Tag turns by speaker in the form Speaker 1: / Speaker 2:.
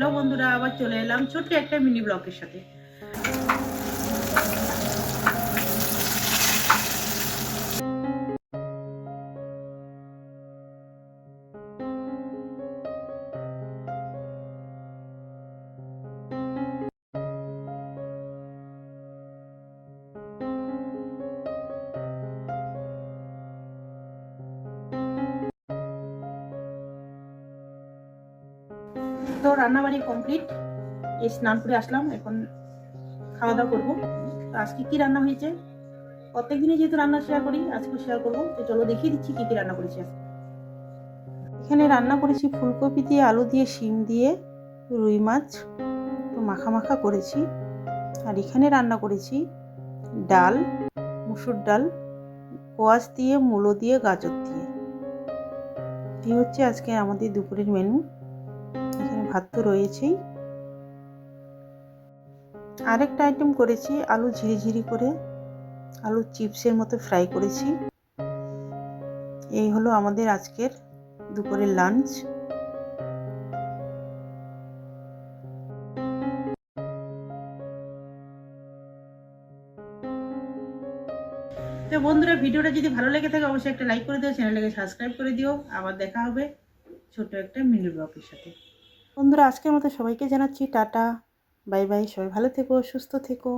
Speaker 1: Hello বন্ধুরা আবার চলে এলাম ছোট্ট একটা মিনি ব্লকের সাথে। তো রান্নাবাড়ি কমপ্লিট এই স্নান করে আসলাম, এখন খাওয়া দাওয়া করব। তো আজকে কি রান্না হয়েছে? প্রত্যেক দিনে যেহেতু রান্না শেয়ার করি আজকে শেয়ার করব। তো চলো দেখিয়ে দিচ্ছি কি কি রান্না করেছি এখানে রান্না করেছি ফুলকপি দিয়ে, আলু দিয়ে, শিম দিয়ে, রুই মাছ, তো মাখা মাখা করেছি। আর এখানে রান্না করেছি ডাল, মুসুর ডাল, কোয়াশ দিয়ে, মূলো দিয়ে, গাজর দিয়ে। এই হচ্ছে আজকে আমাদের দুপুরের মেনু ভাত তো রয়েছেই। আরেকটা আইটেম করেছি, আলু ঝিরিঝিরি করে আলু চিপসের মতো ফ্রাই করেছি। এই হলো আমাদের আজকের দুপুরের লাঞ্চ তো বন্ধুরা, ভিডিওটা যদি ভালো লেগে থাকে, অবশ্যই একটা লাইক করে দিও চ্যানেলটাকে সাবস্ক্রাইব করে দিও। আবার দেখা হবে ছোট একটা মিনি ব্লগের সাথে। বন্ধুরা আজকের মতো সবাইকে জানাচ্ছি টাটা। বাই বাই সবাই ভালো থেকো সুস্থ থেকো।